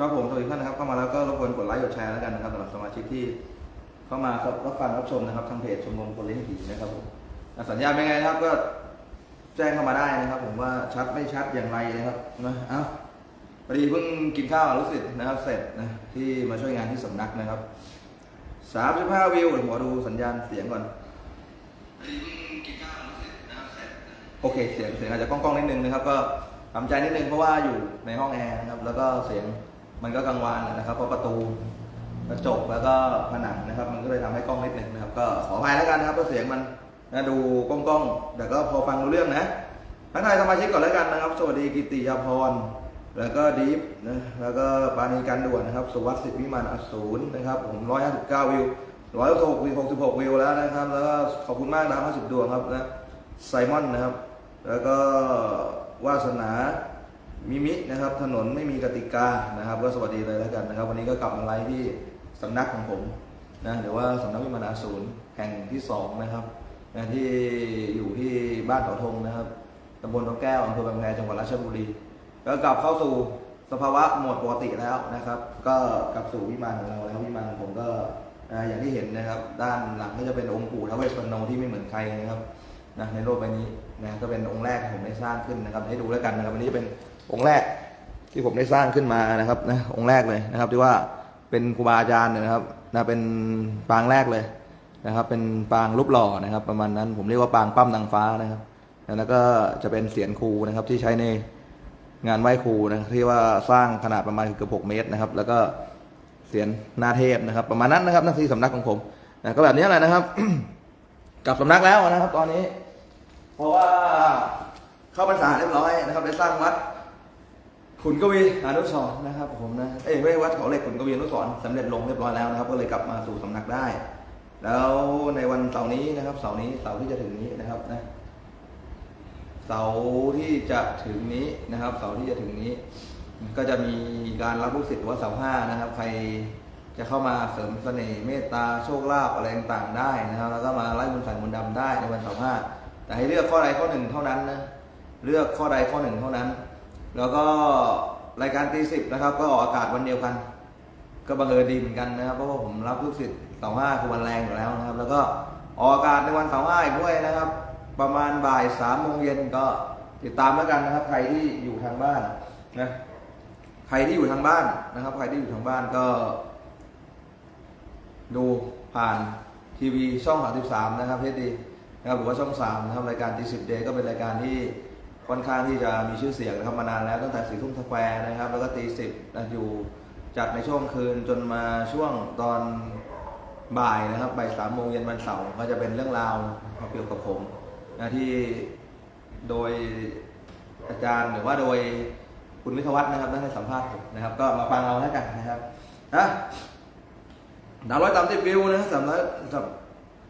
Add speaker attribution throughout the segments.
Speaker 1: ครับผมสวัสดีท่านนะครับเข้ามาแล้วก็รบกวนกดไลค์กดแชร์แล้วกันนะครับสำหรับสมาชิกที่ เข้ามารับฟังรับชมนะครับทางเพจชมรมคนเลี้ยงผีนะครับผมอะสัญญาณเป็นไงนะครับก็แจ้งเข้ามาได้นะครับ ผมว่าชัดไม่ชัดอย่างไรนะครับนะเอ้าพอดีเพิ่งกินข้าวรู้สึกนะครับ เสร็จนะที่มาช่วยงานที่สำนักนะครับสามสิบห้าวิวเดี๋ยวผมขอดูสัญญาณเสียงก่อนพอดีเพิ่งกินข้าวรู้สึกนะครับเสร็จนะโอเคเสียงเสียงอาจจะก้องๆนิดนึงนะครับ ก็ทำใจนิดนึงเพราะว่าอยู่ในห้องแอร์นะครับ แล้วก็เสียง มันก็กังวานนะครับ เพราะประตูกระจกแล้วก็ผนังนะครับ มันก็เลยทำให้กล้องนิดหนึ่งนะครับ ก็ขออภัยแล้วกันนะครับถ้าเสียงมันนะดูกล้องๆแต่ก็พอฟังรู้เรื่องนะทักทายสมาชิกก่อนแล้วกันนะครับ สวัสดีกิติยาพร แล้วก็ดีฟนะแล้วก็ปานีการด่วนนะครับ สุวัสดิ์สิทธิวิมานอสูรนะครับ ผมร้อยห้าสิบเก้าวิวร้อยหกวิวหกสิบหกวิวแล้วนะครับ แล้วก็ขอบคุณมากนะห้าสิบดวงครับนะไซมอนนะครับ แล้วก็วาสนา มิมินะครับถนนไม่มีกติกานะครับ ก็สวัสดีเลยแล้วกันนะครับ วันนี้ก็กลับมาไลฟ์ที่สำนักของผมนะหรือว่าสำนักวิมานอาสูรแห่งที่สองนะครับนะที่อยู่ที่บ้านเขาทงนะครับตำบลตะแก้วอำเภอบางแพจังหวัดราชบุรีก็กลับเข้าสู่สภาวะหมดปกติแล้วนะครับ ก็กลับสู่วิมานของเราแล้ววิมานของผมก็อย่างที่เห็นนะครับ ด้านหลังก็จะเป็นองค์ปู่ท้าวเวสสุวรรณที่ไม่เหมือนใครนะครับนะในโลกใบนี้นะก็เป็นองค์แรกที่ผมได้สร้างขึ้นนะครับ ให้ดูแล้วกันนะครับวันนี้เป็น องค์แรกที่ผมได้สร้างขึ้นมานะครับนะองค์แรกเลยนะครับ ที่ว่าเป็นครูบาอาจารย์นะครับนะเป็นปางแรกเลยนะครับ เป็นปางรูปหล่อนะครับ ประมาณนั้นผมเรียกว่าปางปั้มนางฟ้านะครับ แล้วก็จะเป็นเสียนครูนะครับที่ใช้ในงานไหว้ครูนะที่ว่าสร้างขนาดประมาณเกือบหกเมตรนะครับ แล้วก็เสียนนาเทพนะครับ ประมาณนั้นนะครับนั่นที่สำนักของผมนะก็แบบนี้แหละนะครับกลับสำนักแล้วนะครับ ตอนนี้ เพราะว่าเข้าพรรษาเรียบร้อยนะครับได้สร้างวัด ขุนกวีอนุสรณ์นะครับผมนะ เอ้ยไม่วัดเขาเหล็กขุนกวีอนุสรณ์สำเร็จลงเรียบร้อยแล้วนะครับ ก็เลยกลับมาสู่สำนักได้ แล้วในวันเสาร์นี้นะครับ เสาร์นี้ เสาร์ที่จะถึงนี้นะครับนะ เสาร์ที่จะถึงนี้นะครับ เสาร์ที่จะถึงนี้ ก็จะมีการรับลูกศิษย์ว่าเสาห้านะครับ ใครจะเข้ามาเสริมเสน่ห์เมตตาโชคลาภอะไรต่างๆได้นะครับ แล้วก็มาไล่มนต์ใส่มนต์ดำได้ในวันเสาร์ห้าแต่ให้เลือกข้อใดข้อหนึ่งเท่านั้นนะ เลือกข้อใดข้อหนึ่งเท่านั้น แล้วก็รายการตีสิบนะครับ ก็ออกอากาศวันเดียวกัน ก็บังเอิญดีเหมือนกันนะครับ เพราะว่าผมรับลูกศิษย์เสาร์ห้าคือวันแรงอยู่แล้วนะครับ แล้วก็ออกอากาศในวันเสาร์ห้าอีกด้วยนะครับ ประมาณบ่ายสามโมงเย็นก็ติดตามแล้วกันนะครับ ใครที่อยู่ทางบ้านนะใครที่อยู่ทางบ้านนะครับ ใครที่อยู่ทางบ้านก็ ดูผ่านทีวีช่อง 33 นะครับเพชรดีนะครับหรือว่าช่อง 3 นะครับรายการตีสิบเดย์ก็เป็นรายการที่ ค่อนข้างที่จะมีชื่อเสียงนะครับมานานแล้วตั้งแต่สี่ทุ่มสแควร์นะครับ แล้วก็ตีสิบอยู่จัดในช่วงคืนจนมาช่วงตอนบ่ายนะครับบ่ายสามโมงเย็นวันเสาร์ก็จะเป็นเรื่องราวเกี่ยวกับผมนะที่โดยอาจารย์หรือว่าโดยคุณวิทวัฒน์นะครับได้ให้สัมภาษณ์ผมนะครับ ก็มาฟังเอาแล้วกันนะครับนะสามร้อยสามสิบวิวนะสามร้อย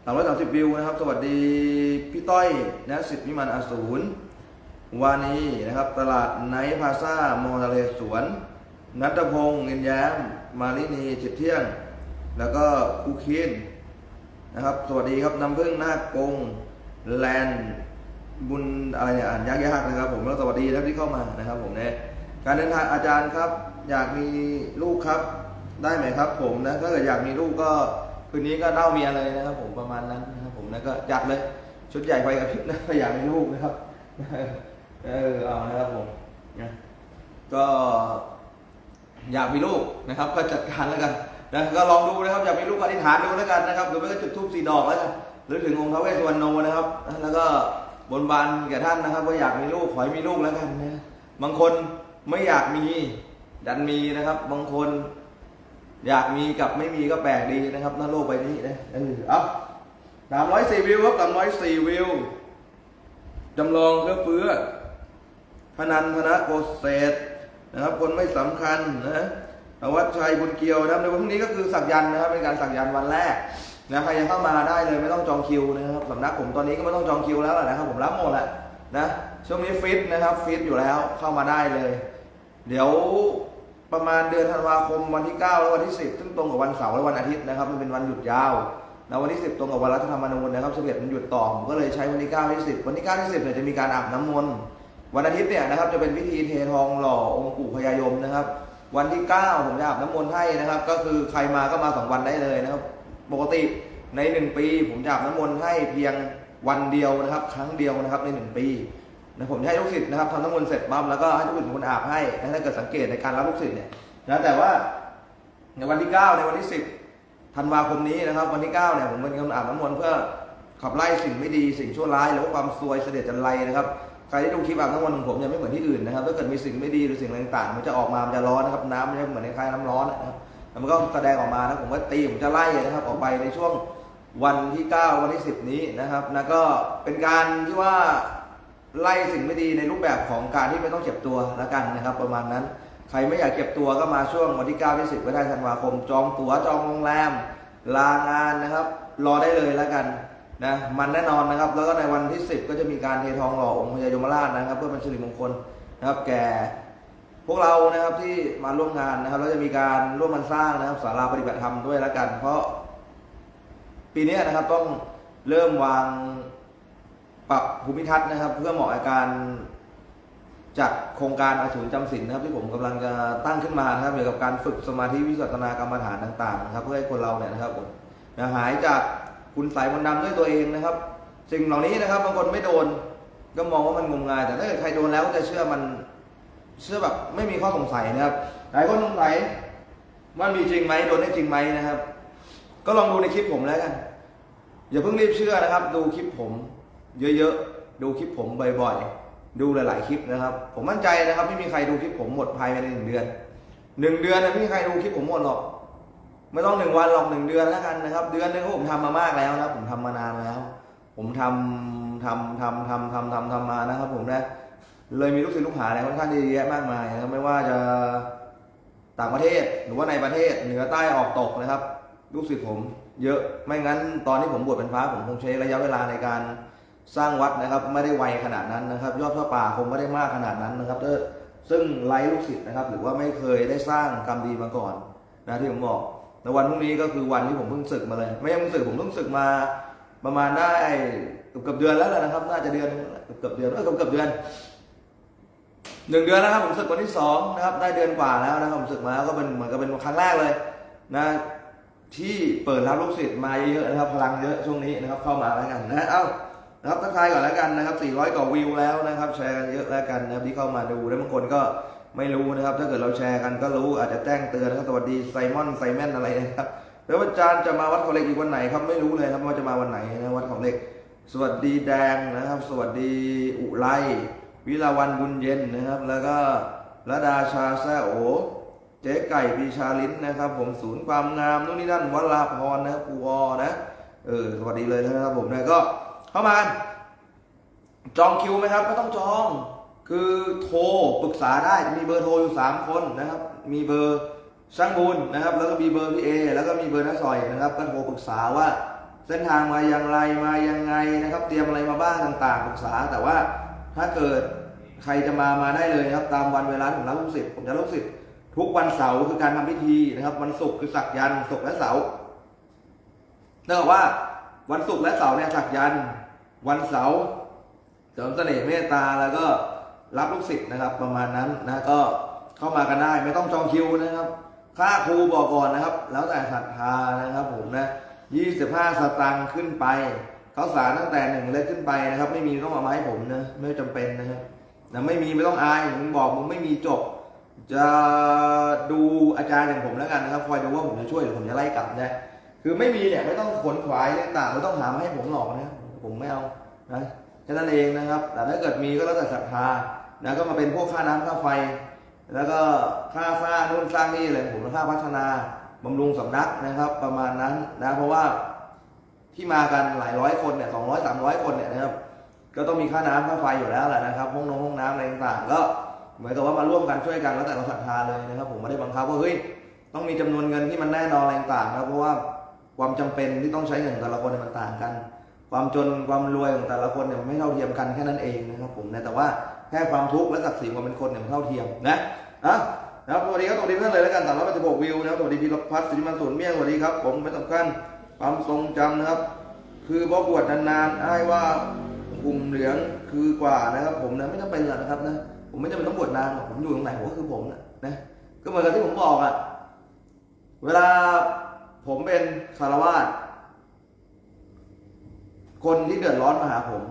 Speaker 1: สามร้อยสามสิบวิวนะครับ สวัสดีพี่ต้อยนะสิทธิวิมานอสูร วานีนะครับ ตลาดไนท์พาซ่ามอทะเลสวน นัทพงศ์เงินแย้มมาลินีจิตเที่ยง แล้วก็คูคินนะครับ สวัสดีครับน้ำพึ่งนาคกงแลนบุญอะไรเนี่ยอ่านยากๆนะครับ ผมแล้วสวัสดีท่านที่เข้ามานะครับ ผมเนี่ยการเดินทางอาจารย์ครับ อยากมีลูกครับ ได้ไหมครับ ผมนะถ้าเกิดอยากมีลูกก็คืนนี้ก็เน่าเมียเลยนะครับ ผมประมาณนั้นนะครับ ผมนะก็จัดเลยชุดใหญ่ไฟกระพริบนะถ้าอยากมีลูกนะครับ เออเอานะครับผมนะก็อยากมีลูกนะครับ ก็จัดการแล้วกันนะก็ลองดูนะครับอยากมีลูกอธิษฐานดูแล้วกันนะครับหรือไม่ก็จุดธูปสีดอกแล้วกันหรือถึงองค์พระเวสสุวรรณโนนะครับ แล้วก็บนบานแก่ท่านนะครับว่าอยากมีลูกขอให้มีลูกแล้วกันนะบางคนไม่อยากมีดันมีนะครับ บางคนอยากมีกับไม่มีก็แปลกดีนะครับหน้าโลกใบนี้นะเออเอาสามร้อยสี่วิวครับสามร้อยสี่วิวจำลองเพื่อเฟื้อ พนันธนโกเศษนะครับ คนไม่สำคัญนะอวัชชัยบุญเกียวนะครับในวันพรุ่งนี้ก็คือสักยันนะครับ เป็นการสักยันวันแรกนะใครยังเข้ามาได้เลยไม่ต้องจองคิวนะครับสำนักผมตอนนี้ก็ไม่ต้องจองคิวแล้วแหละนะครับ ผมรับหมดแหละนะช่วงนี้ฟิตนะครับฟิตอยู่แล้วเข้ามาได้เลย เดี๋ยวประมาณเดือนธันวาคมวันที่ 9 และวันที่ 10 ซึ่งตรงกับวันเสาร์และวันอาทิตย์นะครับ มันเป็นวันหยุดยาวแล้ววันที่ 10 ตรงกับวันรัฐธรรมนูญนะครับ11มันหยุดต่อผมก็เลยใช้วันที่9ที่10 วันที่9ที่10เนี่ยจะมีการอาบน้ำมนต์ วันอาทิตย์เนี่ยนะครับจะเป็นพิธีเททองหล่อองค์ปู่พญายมนะครับ วันที่ 9 ผมจะอาบน้ำมนต์ให้นะครับ ก็คือใครมาก็มาสองวันได้เลยนะครับ ปกติในหนึ่งปี ผมจะอาบน้ำมนต์ให้เพียงวันเดียวนะครับ ครั้งเดียวนะครับในหนึ่งปีนะผมให้ลูกศิษย์นะครับทำน้ำมนต์เสร็จปั๊บแล้วก็ให้ทุกคนเป็นคนอาบให้นะถ้าเกิดสังเกตในการรับลูกศิษย์เนี่ยนะแต่ว่าในวันที่ 9 ในวันที่ 10ธันวาคมนี้นะครับ วันที่9เนี่ยผมเป็นคนอาบน้ำมนต์เพื่อขับไล่สิ่งไม่ดีสิ่งชั่วร้ายหรือว่าความซวยเสด็จจันไรนะครับ ใครที่ดูคลิปอาบน้ำมนของผมเนี่ยไม่เหมือนที่อื่นนะครับถ้าเกิดมีสิ่งไม่ดีหรือสิ่งต่างๆ มันจะออกมา มันจะร้อนนะครับ น้ำมันจะเหมือนคล้ายๆน้ำร้อนนะครับแล้วมันก็แสดงออกมานะผมก็ตีผมจะไล่นะครับ ออกไปในช่วงวันที่ 9 วันที่ 10 นี้นะครับแล้วก็เป็นการที่ว่าไล่สิ่งไม่ดีในรูปแบบของการที่ไม่ต้องเจ็บตัวแล้วกันนะครับ ประมาณนั้น ใครไม่อยากเก็บตัวก็มาช่วงวันที่ 9 ที่ 10 ก็ได้ธันวาคม จองตั๋วจองโรงแรมลางานนะครับ รอได้เลยแล้วกัน นะมันแน่นอนนะครับ แล้วก็ในวันที่ 10 ก็จะมีการเททองหล่อองค์พญายมราชนะครับ เพื่อเป็นสิริมงคลนะครับ แก่พวกเรานะครับที่มาร่วมงานนะครับแล้วจะมีการร่วมกันสร้างนะครับศาลาปฏิบัติธรรมด้วยแล้วกัน เพราะปีนี้นะครับต้องเริ่มวางปรับภูมิทัศน์นะครับ เพื่อเหมาะกับการจัดโครงการอาศูนย์จำศีลนะครับ ที่ผมกำลังจะตั้งขึ้นมานะครับเกี่ยวกับการฝึกสมาธิวิปัสสนากรรมฐานต่าง ๆ นะครับ เพื่อให้คนเราเนี่ยนะครับผมนะหายจาก คุณสายมนต์ดำด้วยตัวเองนะครับ สิ่งเหล่านี้นะครับบางคนไม่โดน ก็มองว่ามันงมงาย แต่ถ้าเกิดใครโดนแล้วก็จะเชื่อมันเชื่อแบบไม่มีข้อสงสัยนะครับหลายคนสงสัยว่ามีจริงไหมโดนได้จริงไหมนะครับ ก็ลองดูในคลิปผมแล้วกัน อย่าเพิ่งรีบเชื่อนะครับ ดูคลิปผม เยอะๆดูคลิปผมบ่อยๆดูหลายๆคลิปนะครับ ผมมั่นใจนะครับ ไม่มีใครดูคลิปผมหมดภายในหนึ่งเดือนหนึ่งเดือนนะไม่มีใครดูคลิปผมหมดหรอก ไม่ต้องหนึ่งวันหรอกหนึ่งเดือนแล้วกันนะครับ เดือนนึงก็ผมทำมามากแล้วนะผมทำมานานแล้ว ผมทำทำทำทำทำทำทำมานะครับ ผมนะเลยมีลูกศิษย์ลูกหาอะไรค่อนข้างเยอะแยะมากมายนะครับไม่ว่าจะต่างประเทศหรือว่าในประเทศเหนือใต้ออกตกนะครับ ลูกศิษย์ผม เยอะไม่งั้นตอนที่ผมบวชเป็นพระผมคงใช้ระยะเวลาในการสร้างวัดนะครับ ไม่ได้ไวขนาดนั้นนะครับ ยอดพระป่าคงไม่ได้มากขนาดนั้นนะครับเด้อซึ่งไร้ลูกศิษย์นะครับ หรือว่าไม่เคยได้สร้างกรรมดีมาก่อนนะที่ผมบอก ในวันพรุ่งนี้ก็คือวันที่ผมเพิ่งศึกมาเลย ไม่ใช่เพิ่งศึกผมเพิ่งศึกมา ประมาณได้เกือบเกือบเดือนแล้วแหละนะครับ น่าจะเดือนเกือบเกือบเดือนเออเกือบเกือบเดือนหนึ่งเดือนแล้วครับผมศึกวันที่สองนะครับ ได้เดือนกว่าแล้วนะครับผมศึกมาแล้วก็เป็นเหมือนกับเป็นครั้งแรกเลย นะที่เปิดรับลูกศิษย์มาเยอะๆนะครับ พลังเยอะช่วงนี้นะครับเข้ามาแล้วกันนะเอ้านะครับทักทายก่อนแล้วกันนะครับ 400 กว่าวิวแล้วนะครับ แชร์กันเยอะแล้วกันนะครับที่เข้ามาดูแล้วบางคนก็ ไม่รู้นะครับ ถ้าเกิดเราแชร์กันก็รู้อาจจะแจ้งเตือนนะครับสวัสดีไซมอนไซแมนอะไรนะครับแล้วอาจารย์จะมาวัดเขาเล็กอีกวันไหนครับไม่รู้เลยครับว่าจะมาวันไหนนะวัดเขาเล็ก สวัสดีแดงนะครับ สวัสดีอุไรวิลาวันบุญเย็นนะครับ แล้วก็ระดาชาแซโอเจ๊ไก่ปีชาลิ้นนะครับ ผมศูนย์ความงามนู่นนี่นั่นวัลาพรนะครับปูอนะเออสวัสดีเลยนะครับผมนะก็เข้ามากันจองคิวไหมครับไม่ต้องจอง คือโทรปรึกษาได้มีเบอร์โทรอยู่ 3 คนนะครับ มีเบอร์ช่างบุญนะครับ แล้วก็มีเบอร์พี่เอแล้วก็มีเบอร์น้าซอยนะครับก็โทรปรึกษาว่าเส้นทางมาอย่างไรมายังไงนะครับ เตรียมอะไรมาบ้างต่างๆปรึกษา แต่ว่าถ้าเกิดใครจะมามาได้เลยนะครับ ตามวันเวลาของรับลูกศิษย์ผมจะรับลูกศิษย์ทุกวันเสาร์คือการทำพิธีนะครับ วันศุกร์คือสักยันต์ศุกร์และเสาร์เนื่องจากว่าวันศุกร์และเสาร์เนี่ยสักยันต์วันเสาร์เสริมเสน่ห์เมตตาแล้วก็ รับลูกศิษย์นะครับ ประมาณนั้นนะก็เข้ามากันได้ไม่ต้องจองคิวนะครับ ค่าครูบอกก่อนนะครับ แล้วแต่ศรัทธานะครับ ผมนะ25สตางค์ขึ้นไปเขาสารตั้งแต่หนึ่งเล็กขึ้นไปนะครับ ไม่มีต้องเอามาให้ผมนะไม่จำเป็นนะครับนะไม่มีไม่ต้องอายผมบอกมึงไม่มีจบ จะดูอาจารย์อย่างผมแล้วกันนะครับคอยดูว่าผมจะช่วยหรือผมจะไล่กลับนะคือไม่มีเนี่ยไม่ต้องขนขวายต่างไม่ต้องหามาให้ผมหรอกนะผมไม่เอานะแค่นั้นเองนะครับ แต่ถ้าเกิดมีก็แล้วแต่ศรัทธา นะก็มาเป็นพวกค่าน้ำค่าไฟ แล้วก็ค่าสร้างนู่นสร้างนี่อะไรผมค่าพัฒนาบำรุงสำนักนะครับ ประมาณนั้นนะเพราะว่าที่มากันหลายร้อยคนเนี่ยสองร้อยสามร้อยคนเนี่ยนะครับ ก็ต้องมีค่าน้ำค่าไฟอยู่แล้วแหละนะครับห้องนงห้องน้ำอะไรต่างๆก็เหมือนกับว่ามาร่วมกันช่วยกันแล้วแต่เราศรัทธาเลยนะครับ ผมไม่ได้บังคับว่าเฮ้ยต้องมีจำนวนเงินที่มันแน่นอนอะไรต่างๆครับเพราะว่าความจำเป็นที่ต้องใช้เงินแต่ละคนมันต่างกัน ความจนความรวยของแต่ละคนเนี่ยไม่เท่าเทียมกันแค่นั้นเองนะครับ ผมแต่ว่า แค่ความทุกข์และศักดิ์ศรีความเป็นคนเนี่ยมันเท่าเทียมนะอะนะครับสวัสดีครับสวัสดีเพื่อนเลยแล้วกันสามร้อยแปดสิบหกวิวนะครับสวัสดีพีรพัฒน์สิริมันสูนเมี่ยงสวัสดีครับ ผมไม่สำคัญความทรงจำนะครับ คือบ่บวชนานๆอ้ายว่ากลุ่มเหลืองคือกว่านะครับ ผมนะไม่ต้องเป็นหรอกนะครับนะผมไม่จำเป็นต้องบวชนานหรอกผมอยู่ตรงไหนผมก็คือผมนะนะก็เหมือนกับที่ผมบอกอะเวลาผมเป็นคารวาสคนที่เดือดร้อนมาหาผม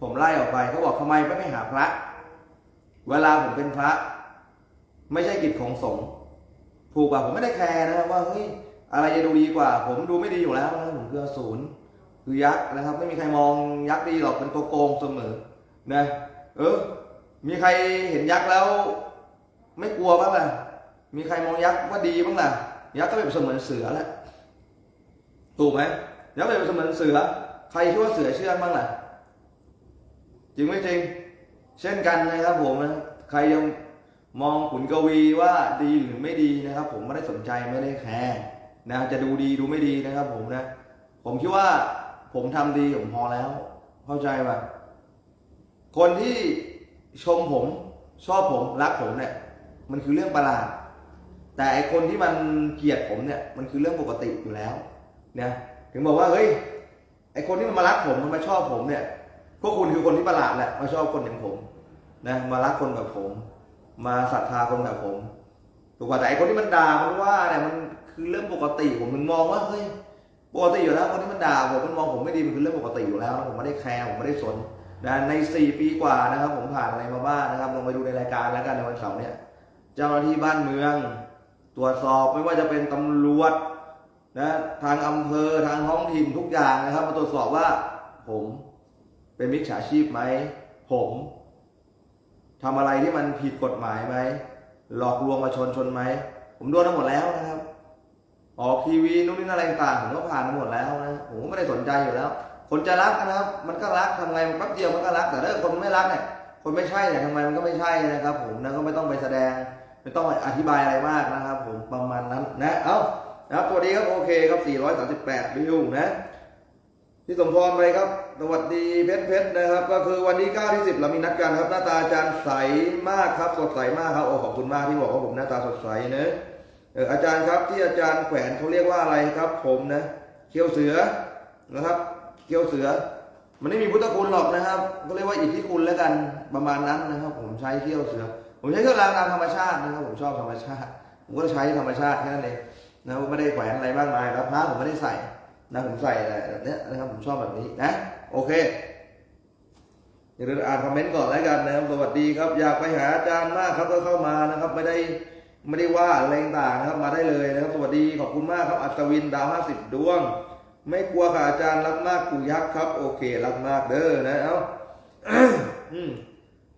Speaker 1: ผมไล่ออกไปเขาบอกทำไมไม่ไปหาพระ เวลาผมเป็นพระ ไม่ใช่กิจของสงฆ์ถูกป่ะผมไม่ได้แคร์นะครับว่าเฮ้ยอะไรจะดูดีกว่า ผมดูไม่ดีอยู่แล้วนะผมคืออสูรคือยักษ์นะครับ ไม่มีใครมองยักษ์ดีหรอกเป็นตัวโกงเสมอนะเออ มีใครเห็นยักษ์แล้ว ไม่กลัวบ้างล่ะ มีใครมองยักษ์ว่าดีบ้างล่ะ ยักษ์ก็เป็นเสมือนเสือแหละถูกไหมยักษ์เป็นเสมือนเสือ ใครชื่อว่าเสือเชื่องบ้างล่ะ จริงไม่จริง เช่นกันนะครับผมนะใครยังมองขุนกวีว่าดีหรือไม่ดีนะครับ ผมไม่ได้สนใจไม่ได้แคร์นะจะดูดีดูไม่ดีนะครับ ผมนะ ผมคิดว่าผมทำดีผมพอแล้ว เข้าใจป่ะคนที่ชมผมชอบผมรักผมเนี่ยมันคือเรื่องประหลาด แต่ไอคนที่มันเกลียดผมเนี่ยมันคือเรื่องปกติอยู่แล้วนะถึงบอกว่าเฮ้ยไอคนที่มันมารักผมมันมาชอบผมเนี่ยพวกคุณคือคนที่ประหลาดแหละมาชอบคนอย่างผม นะมารักคนแบบผม มาศรัทธาคนแบบผมถูกป่ะแต่ไอคนที่มันด่ามันว่าเนี่ยมันคือเรื่องปกติผมถึงมองว่าเฮ้ยปกติอยู่แล้วคนที่มันด่าผมมันมองผมไม่ดีมันคือเรื่องปกติอยู่แล้วนะผมไม่ได้แคร์ผมไม่ได้สนนะในสี่ปีกว่านะครับ ผมผ่านอะไรมาบ้างนะครับลองไปดูในรายการแล้วกันในวันเสาร์เนี่ย เจ้าหน้าที่บ้านเมือง ตรวจสอบไม่ว่าจะเป็นตำรวจนะทางอำเภอทางท้องถิ่นทุกอย่างนะครับ มาตรวจสอบว่า ผมเป็นมิจฉาชีพไหมผม ทำอะไรที่มันผิดกฎหมายไหมหลอกลวงมาชนชนไหมผมโดนทั้งหมดแล้วนะครับ ออกทีวีนู่นนี่นั่นอะไรต่างผมก็ผ่านมาหมดแล้วนะผมก็ไม่ได้สนใจอยู่แล้ว คนจะรักนะครับ มันก็รักทำไงมันแป๊บเดียวมันก็รักแต่ถ้าคนไม่รักเนี่ยคนไม่ใช่เนี่ยทำไมมันก็ไม่ใช่นะครับ ผมนะก็ไม่ต้องไปแสดง ไม่ต้องอธิบายอะไรมากนะครับ ผมประมาณนั้นนะเอ้านะครับตัวนี้ครับโอเคครับ438วิวนะ พี่สมพรไปครับ สวัสดีเพชรเพชรนะครับ ก็คือวันที่9ที่10เรามีนัดกันครับ หน้าตาอาจารย์ใสมากครับ สดใสมากครับโอ้ขอบคุณมากที่บอกว่าผมหน้าตาสดใสเนะเอออาจารย์ครับที่อาจารย์แขวนเขาเรียกว่าอะไรครับ ผมนะเขี้ยวเสือนะครับเขี้ยวเสือ มันไม่มีพุทธคุณหรอกนะครับ ก็เรียกว่าอิทธิคุณแล้วกันประมาณนั้นนะครับ ผมใช้เขี้ยวเสือ ผมใช้เครื่องรางตามธรรมชาตินะครับ ผมชอบธรรมชาติ ผมก็ใช้ธรรมชาติแค่นั้นเองนะไม่ได้แขวนอะไรมากมายครับพระผมไม่ได้ใส่ นะผมใส่อะไรแบบเนี้ยนะครับผมชอบแบบนี้นะ โอเคเดี๋ยวเราอ่านคอมเมนต์ก่อนแล้วกันนะครับสวัสดีครับ อยากไปหาอาจารย์มากครับก็เข้ามานะครับ ไม่ได้ไม่ได้ว่าอะไรต่างนะครับมาได้เลยนะครับสวัสดีขอบคุณมากครับอัศวินดาวห้าสิบดวง ไม่กลัวค่ะอาจารย์รักมากกูยักษ์ครับ โอเครักมากเด้อนะเอ้า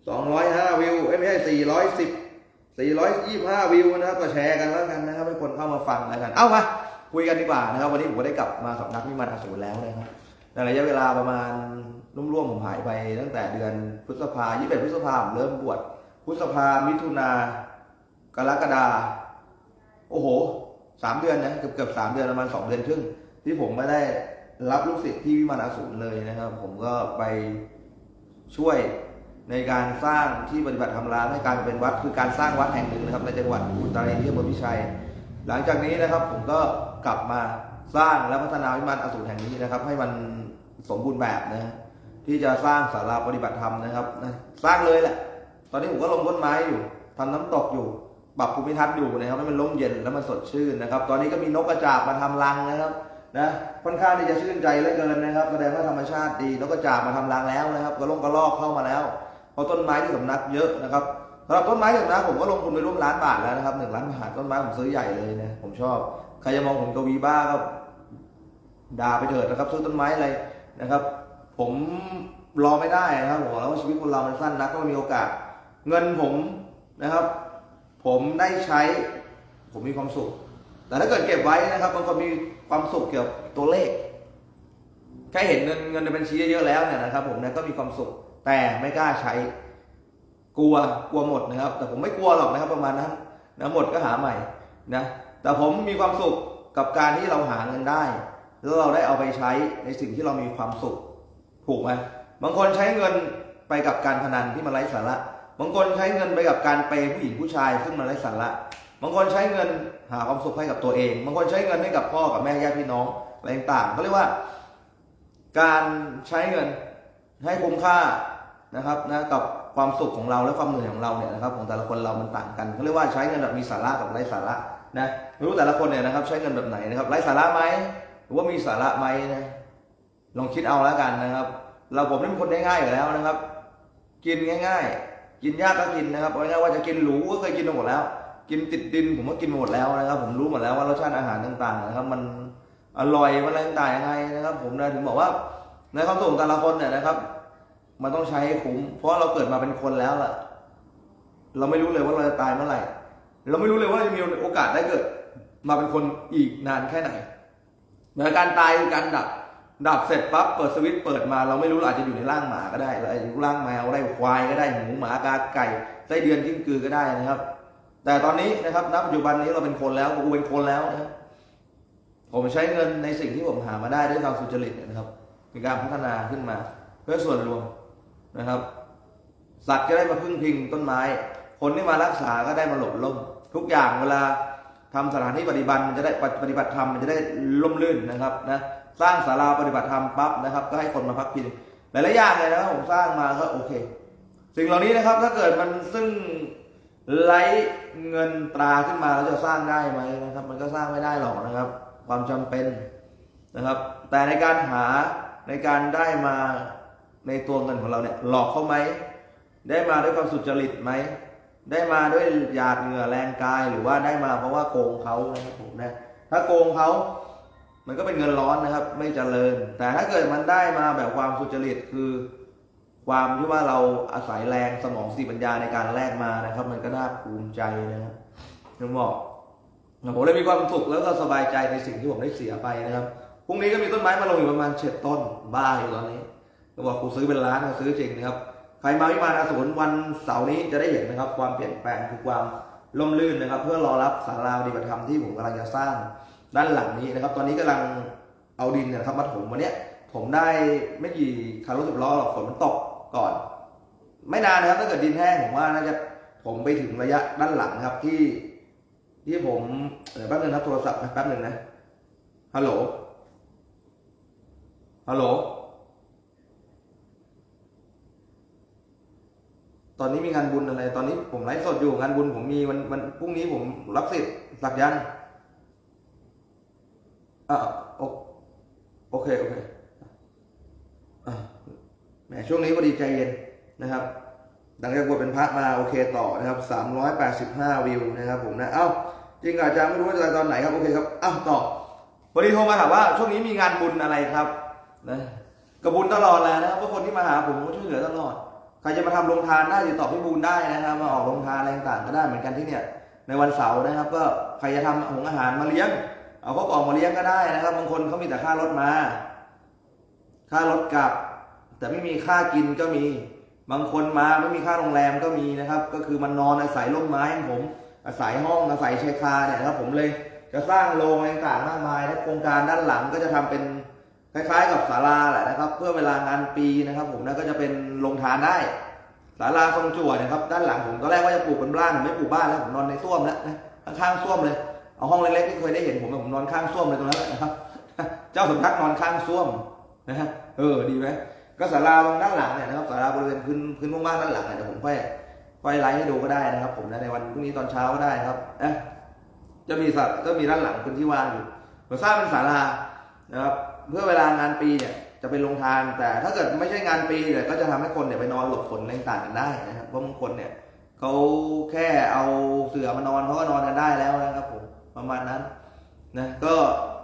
Speaker 1: สองร้อยห้าวิวเอ้ยไม่ใช่สี่ร้อยสิบสี่ร้อยยี่ห้าวิวนะครับก็แชร์กันแล้วกันนะครับให้คนเข้ามาฟังแล้วกัน เอ้ามา คุยกันดีกว่านะครับ วันนี้ผมก็ได้กลับมาสำนักวิมานอสูรแล้วนะครับในระยะเวลาประมาณร่วมๆผมหายไปตั้งแต่เดือนพฤษภา21พฤษภาผมเริ่มบวชพฤษภามิถุนากรกฎาโอ้โหสามเดือนนะเกือบเกือบสามเดือนประมาณสองเดือนครึ่งที่ผมไม่ได้รับลูกศิษย์ที่วิมานอสูรเลยนะครับ ผมก็ไปช่วยในการสร้างที่ปฏิบัติธรรมร้างให้การเป็นวัด คือการสร้างวัดแห่งหนึ่งนะครับ ในจังหวัดอุตรดิตถ์ที่อำเภอพิชัย หลังจากนี้นะครับผมก็กลับมาสร้างและพัฒนาวิมานอสูรแห่งนี้นะครับ ให้มันสมบูรณ์แบบนะที่จะสร้างศาลาปฏิบัติธรรมนะครับนะสร้างเลยแหละ ตอนนี้ผมก็ลงต้นไม้อยู่ทำน้ำตกอยู่ปรับภูมิทัศน์อยู่นะครับให้มันร่มเย็นแล้วมันสดชื่นนะครับ ตอนนี้ก็มีนกกระจาบมาทำรังนะครับนะค่อนข้างที่จะชื่นใจเหลือเกินนะครับแสดงว่าธรรมชาติดีนกกระจาบมาทำรังแล้วนะครับกระลงกระลอกเข้ามาแล้วเพราะต้นไม้ที่สำนักเยอะนะครับ สำหรับต้นไม้ที่สำนักผมก็ลงทุนไปร่วมล้านบาทแล้วนะครับหนึ่งล้านบาทต้นไม้ผมซื้อใหญ่เลยนะผมชอบใครจะมองผมกวีบ้าก็ด่าไปเถิดนะครับซื้อต้นไม้อะไรนะครับ ผมรอไม่ได้นะครับผมแล้วว่าชีวิตคนเรามันสั้นนักก็มีโอกาส เงินผมนะครับ ผมได้ใช้ ผมมีความสุข แต่ถ้าเกิดเก็บไว้นะครับบางคนมีความสุขเกี่ยวกับตัวเลขแค่เห็นเงินเงินในบัญชีเยอะๆแล้วเนี่ยนะครับ ผมเนี่ยก็มีความสุขแต่ไม่กล้าใช้ กลัวกลัวหมดนะครับ แต่ผมไม่กลัวหรอกนะครับประมาณนั้นนะหมดก็หาใหม่นะแต่ผมมีความสุขกับการที่เราหาเงินได้ แล้วเราได้เอาไปใช้ในสิ่งที่เรามีความสุข ถูกไหมบางคนใช้เงินไปกับการพนันที่มันไร้สาระ บางคนใช้เงินไปกับการเปย์ผู้หญิงผู้ชายซึ่งมันไร้สาระ บางคนใช้เงินหาความสุขให้กับตัวเอง บางคนใช้เงินให้กับพ่อกับแม่ญาติพี่น้องอะไรต่างๆเขาเรียกว่า การใช้เงินให้คุ้มค่า นะครับนะกับความสุขของเราและความเหนื่อยของเราเนี่ยนะครับของแต่ละคนเรามันต่างกันเขาเรียกว่าใช้เงินแบบมีสาระกับไร้สาระนะไม่รู้แต่ละคนเนี่ยนะครับ ใช้เงินแบบไหนนะครับไร้สาระไหมหรือว่ามีสาระไหมนะลองคิดเอาแล้วกันนะครับ เราผมเป็นคนง่ายๆอยู่แล้วนะครับ กินง่าย ๆ กินยากก็กินนะครับเอาง่ายว่าจะกินหรูก็เคยกินมาหมดแล้ว กินติดดินผมก็กินหมดแล้วนะครับ ผมรู้หมดแล้วว่ารสชาติอาหารต่างๆนะครับ มันอร่อยมันอะไรต่างๆยังไงนะครับ ผมนะถึงบอกว่าในความสุขแต่ละคนเนี่ยนะครับ มันต้องใช้ให้คุ้ม เพราะเราเกิดมาเป็นคนแล้วล่ะ เราไม่รู้เลยว่าเราจะตายเมื่อไหร่ เราไม่รู้เลยว่าจะมีโอกาสได้เกิด มาเป็นคนอีกนานแค่ไหนเหมือนการตายคือการดับ ดับเสร็จปั๊บเปิดสวิตช์เปิดมา เราไม่รู้เราอาจจะอยู่ในร่างหมาก็ได้เราอาจจะอยู่ร่างแมวได้ควายก็ได้หมูหมากาไก่ไส้เดือนกิ้งกือก็ได้นะครับ แต่ตอนนี้นะครับณปัจจุบันนี้เราเป็นคนแล้วกูเป็นคนแล้วนะครับผมใช้เงินในสิ่งที่ผมหามาได้ด้วยความสุจริตนะครับมีการพัฒนาขึ้นมา เพื่อส่วนรวม นะครับ สัตว์ก็ได้มาพึ่งพิงต้นไม้ คนที่มารักษาก็ได้มาหลบล่ม ทุกอย่างเวลาทำสถานที่ปฏิบัติมันจะได้ปฏิบัติธรรมมันจะได้ล่มลื่นนะครับนะสร้างศาลาปฏิบัติธรรมปั๊บนะครับ ก็ให้คนมาพักพิงหลายๆอย่างเลยนะครับผมสร้างมาก็โอเค สิ่งเหล่านี้นะครับถ้าเกิดมันซึ่งไร้เงินตราขึ้นมาแล้วจะสร้างได้ไหมนะครับ มันก็สร้างไม่ได้หรอกนะครับ ความจำเป็นนะครับ แต่ในการหาในการได้มา ในตัวเงินของเราเนี่ยหลอกเขาไหม ได้มาด้วยความสุจริตไหม ได้มาด้วยหยาดเหงื่อแรงกายหรือว่าได้มาเพราะว่าโกงเขานะครับผมนะถ้าโกงเขามันก็เป็นเงินร้อนนะครับ ไม่เจริญ แต่ถ้าเกิดมันได้มาแบบความสุจริตคือ ความที่ว่าเราอาศัยแรงสมองสติปัญญาในการแลกมานะครับ มันก็น่าภูมิใจนะครับผมบอกผมเลยมีความสุขแล้วก็สบายใจในสิ่งที่ผมได้เสียไปนะครับพรุ่งนี้ก็มีต้นไม้มาลงอยู่ประมาณเจ็ดต้นบ้าอยู่ตอนนี้ ก็บอกกูซื้อเป็นล้านก็ซื้อจริงนะครับ ใครมาวิมานอสูรวันเสาร์นี้จะได้เห็นนะครับ ความเปลี่ยนแปลงคือความล่มลื่นนะครับ เพื่อรอรับสาราปฏิบัติธรรมที่ผมกำลังจะสร้างด้านหลังนี้นะครับ ตอนนี้กำลังเอาดินนะครับมาถมวันนี้ผมได้ไม่กี่คันรถสิบล้อหรอกฝนมันตกก่อน ไม่นานนะครับถ้าเกิดดินแห้งผมว่าน่าจะผมไปถึงระยะด้านหลังนะครับที่ ที่ผมเดี๋ยวแป๊บนึงครับโทรศัพท์นะแป๊บนึงนะฮัลโหลฮัลโหล อนนี้มีงานบุญอะไร ตอนนี้ผมไลฟ์สดอยู่งานบุญผมมีวันวันพรุ่งนี้ผมรับสิทธิ์สักยันอ่าโอโอเคโอเคอ่าแหมช่วงนี้พอดีใจเย็นนะครับหลังจากบวชเป็นพระมาโอเคต่อนะครับสามร้อยแปดสิบห้าวิวนะครับ ผมนะ เอ้าจริงอาจารย์ไม่รู้ว่าจะตอนไหนครับโอเคครับอ้าวต่อพอดีโทรมาถามว่า ช่วงนี้มีงานบุญอะไรครับนะกระบุญตลอดแล้วนะครับเพราะคนที่มาหาผมก็ช่วยเหลือตลอด ใครจะมาทำโรงทานได้ติดต่อพี่บูลได้นะครับมาออกโรงทานอะไรต่างก็ได้เหมือนกันที่เนี่ยในวันเสาร์นะครับ ก็ใครจะทำของอาหารมาเลี้ยง เอาข้าวกล่องมาเลี้ยงก็ได้นะครับ บางคนเขามีแต่ค่ารถมา ค่ารถกลับ แต่ไม่มีค่ากินก็มี บางคนมาไม่มีค่าโรงแรมก็มีนะครับ ก็คือมันนอนอาศัยร่มไม้ของผม อาศัยห้องอาศัยชายคาเนี่ยนะครับผมเลยจะสร้างโรงอะไรต่างๆมากมายนะโครงการด้านหลังก็จะทำเป็น คล้ายๆกับศาลาแหละนะครับ เพื่อเวลางานปีนะครับ ผมนะก็จะเป็นโรงทานได้ศาลาทรงจั่วนะครับ ด้านหลังผมก็แรกว่าจะปลูกเป็นบ้านผมไม่ปลูกบ้านแล้วผมนอนในส้วมแล้วนะข้างๆส้วมเลยเอาห้องเล็กๆที่เคยได้เห็นผมผมนอนข้างส้วมเลยตรงนั้นนะครับ เจ้าสำนักนอนข้างส้วมนะฮะเออดีไหมก็ศาลาตรงด้านหลังเนี่ยนะครับศาลาบริเวณพื้นพื้นว่างๆด้านหลังเนี่ยเดี๋ยวผมค่อยค่อยไลฟ์ให้ดูก็ได้นะครับ ผมนะในวันพรุ่งนี้ตอนเช้าก็ได้ครับนะจะมีสัตว์ก็มีด้านหลังพื้นที่ว่างอยู่ผมสร้างเป็นศาลานะครับ เพื่อเวลางานปีเนี่ยจะเป็นโรงทาน แต่ถ้าเกิดไม่ใช่งานปีเนี่ยก็จะทำให้คนเนี่ยไปนอนหลบฝนอะไรต่างกันได้นะครับเพราะบางคนเนี่ยเขาแค่เอาเสื่อมานอนเขาก็นอนกันได้แล้วนะครับผมประมาณนั้นนะก็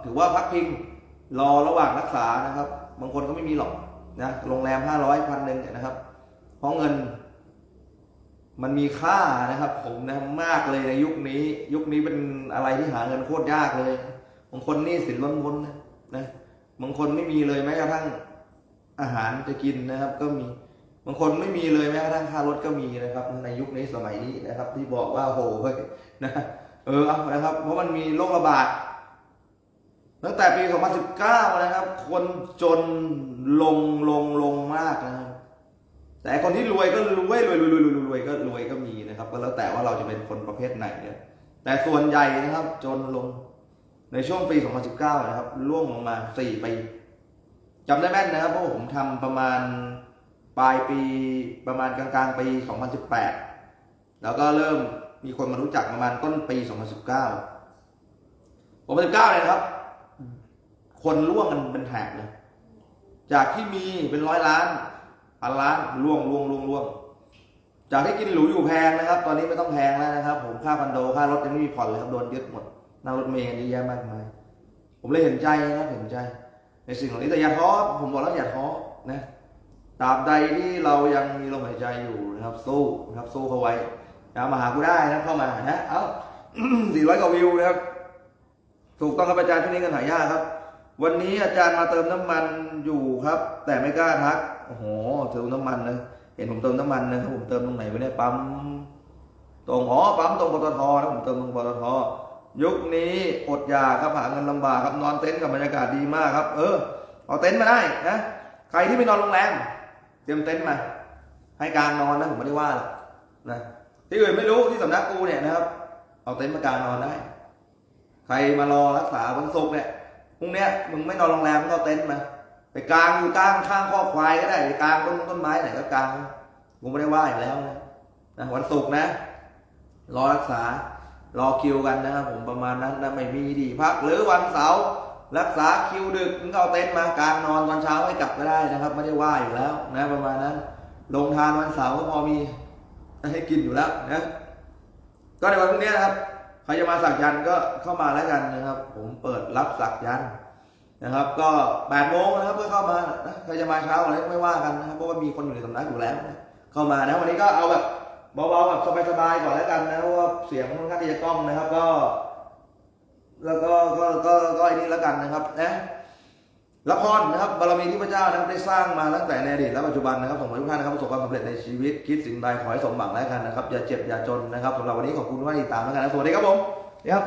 Speaker 1: ถือว่าพักพิงรอระหว่างรักษานะครับ บางคนก็ไม่มีหรอกนะโรงแรมห้าร้อยพันหนึ่งเนี่ยนะครับ เพราะเงิน มันมีค่านะครับ ผมนะมากเลยในยุคนี้ ยุคนี้เป็นอะไรที่หาเงินโคตรยากเลยบางคนนี่สินล้นพ้นนะนะ บางคนไม่มีเลยแม้กระทั่งอาหารจะกินนะครับ ก็มีบางคนไม่มีเลยแม้กระทั่งค่ารถก็มีนะครับ ในยุคนี้สมัยนี้นะครับ ที่บอกว่าโหเฮ้ยนะเออเอานะครับ เพราะมันมีโรคระบาดตั้งแต่ปี 2019 นะครับ คนจนลงลงลงมากนะครับ แต่คนที่รวยก็รวยรวยรวยรวยรวยรวยก็รวยก็มีนะครับ ก็แล้วแต่ว่าเราจะเป็นคนประเภทไหนเนี่ยแต่ส่วนใหญ่นะครับ จนลง ในช่วงปี 2019 นะครับล่วงลงมา 4 ปีจำได้แม่นนะครับเพราะผมทำประมาณปลายปีประมาณกลางๆปี 2018 แล้วก็เริ่มมีคนมารู้จักประมาณต้นปี 2019 2019เนี่ยครับ คนล่วงกันเป็นแถบเลย จากที่มีเป็นร้อยล้านพันล้านล่วงล่วงล่วงล่วงจากที่กินหรูอยู่แพงนะครับ ตอนนี้ไม่ต้องแพงแล้วนะครับ ผมค่าคอนโดค่ารถยังไม่มีผ่อนเลยครับโดนยึดหมด นั่งรถเมล์กันเยอะแยะมากมายผมเลยเห็นใจนะเห็นใจ ในสิ่งเหล่านี้แต่อย่าท้อผมบอกแล้วอย่าท้อนะตราบใดที่เรายังมีลมหายใจอยู่นะครับ สู้นะครับสู้เขาไว้นะมาหากูได้นะเข้ามานะเอ้าสี่ร้อยกว่าวิวนะครับ ถูกต้องครับอาจารย์ช่วงนี้เงินหายากครับ วันนี้อาจารย์มาเติมน้ำมันอยู่ครับ แต่ไม่กล้าทักโอ้โหเติมน้ำมันนะเห็นผมเติมน้ำมันนะครับผมเติมตรงไหนไว้เนี่ยปั๊มตรงอ๋อปั๊มตรงปตทนะผมเติมตรงปตท ยุคนี้อดอยากครับหาเงินลำบากครับนอนเต็นท์กับบรรยากาศดีมากครับ เออ เอาเต็นท์มาได้นะใครที่ไม่นอนโรงแรมเตรียมเต็นท์มา ให้กลางนอนนะผมไม่ได้ว่าหรอกนะที่อื่นไม่รู้ที่สำนักกูเนี่ยนะครับ เอาเต็นท์มากลางนอนได้ ใครมารอรักษาวันศุกร์เนี่ยพรุ่งเนี้ยมึงไม่นอนโรงแรมมึงเอาเต็นท์มาไปกลางอยู่กลางข้างข้อควายก็ได้ไปกลางต้นต้นไม้ไหนก็กลางกูไม่ได้ว่าอยู่แล้วนะนะวันศุกร์นะ รอรักษา รอคิวกันนะครับผมประมาณนั้นนะไม่มีดีพักหรือวันเสาร์รักษาคิวดึกก็เอาเต็นท์มากลางนอนตอนเช้าให้กลับก็ได้นะครับ ไม่ได้ว่าอยู่แล้วนะประมาณนั้น ลงทานวันเสาร์ก็พอมีให้กินอยู่แล้วนะก็ในวันพรุ่งนี้นะครับใครจะมาสักยันก็เข้ามาแล้วกันนะครับ ผมเปิดรับสักยันนะครับ ก็แปดโมงนะครับก็เข้ามานะใครจะมาเช้าอะไรก็ไม่ว่ากันนะครับเพราะว่ามีคนอยู่ในสำนักอยู่แล้วนะเข้ามานะวันนี้ก็เอาแบบ เบาๆแบบสบายๆก่อนแล้วกันนะเพราะว่าเสียงค่อนข้างที่จะกล้องนะครับ ก็ แล้วก็ก็ก็ก็ไอ้นี่แล้วกันนะครับนะละครนะครับบารมีที่พระเจ้านะครับได้สร้างมาตั้งแต่ในอดีตและปัจจุบันนะครับส่งให้ทุกท่านนะครับประสบความสำเร็จในชีวิตคิดสิ่งใดขอให้สมหวังแล้วกันนะครับอย่าเจ็บอย่าจนนะครับสำหรับวันนี้ขอบคุณที่ติดตามแล้วกันนะสวัสดีครับผมนะครับ